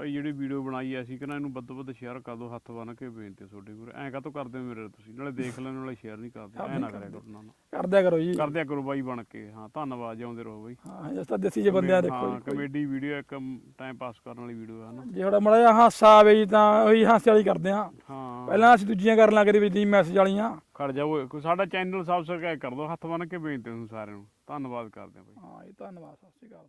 ਭਾਈ ਜਿਹੜੀ ਵੀਡੀਓ ਬਣਾਈ ਐ ਅਸੀਂ ਕਹਿੰਦਾ ਇਹਨੂੰ ਵੱਧ ਵੱਧ ਸ਼ੇਅਰ ਕਰ ਦਿਓ ਹੱਥ ਬੰਨ ਕੇ ਬੇਨਤੀ ਤੁਹਾਡੇ ਕੋਲ। ਐਂ ਕਾਹਤੋਂ ਕਰਦੇ ਹੋ ਮੇਰੇ ਤੁਸੀਂ? ਨਾਲੇ ਦੇਖ ਲੈਣ ਨਾਲੇ ਸ਼ੇਅਰ ਨਹੀਂ ਕਰਦੇ ਐ ਨਾ ਕਰਿਆ ਕਰੋ ਨਾ। ਕਰਦਿਆ ਕਰੋ ਜੀ। ਕਰਦਿਆ ਕਰੋ ਬਾਈ ਬਣ ਕੇ। ਹਾਂ ਧੰਨਵਾਦ ਜਿਉਂਦੇ ਰਹੋ ਬਾਈ। ਹਾਂ ਜਿਸ ਤਾਂ ਦੇਸੀ ਜੇ ਬੰਦਿਆਂ ਦੇਖੋ ਹਾਂ। ਕਮੇਡੀ ਵੀਡੀਓ ਇੱਕ ਟਾਈਮ ਪਾਸ ਕਰਨ ਵਾਲੀ ਵੀਡੀਓ ਹੈ ਨਾ ਜੇ ਥੋੜਾ ਮੜਾ ਜਿਹਾ ਹਾਸਾ ਆਵੇ ਜੀ ਤਾਂ ਉਹੀ ਹਾਸੇ ਵਾਲੀ ਕਰਦੇ ਆ ਹਾਂ। ਪਹਿਲਾਂ ਅਸੀਂ ਦੂਜੀਆਂ ਕਰਨ ਲੱਗ ਰਹੀ ਵੀ ਮੈਸੇਜ ਵਾਲੀਆਂ। ਖੜ ਜਾਓ ਕੋਈ ਸਾਡਾ ਚੈਨਲ ਸਬਸਕ੍ਰਾਈਬ ਕਰ ਦਿਓ ਹੱਥ ਬੰਨ ਕੇ ਬੇਨਤੀ ਤੁਹਾਨੂੰ ਸਾਰਿਆਂ ਨੂੰ। ਧੰਨਵਾਦ ਕਰਦੇ ਹਾਂ ਬਾਈ। ਹਾਂ ਜੀ ਧੰਨਵਾਦ ਸਤਿ ਸ੍ਰੀ ਅਕਾਲ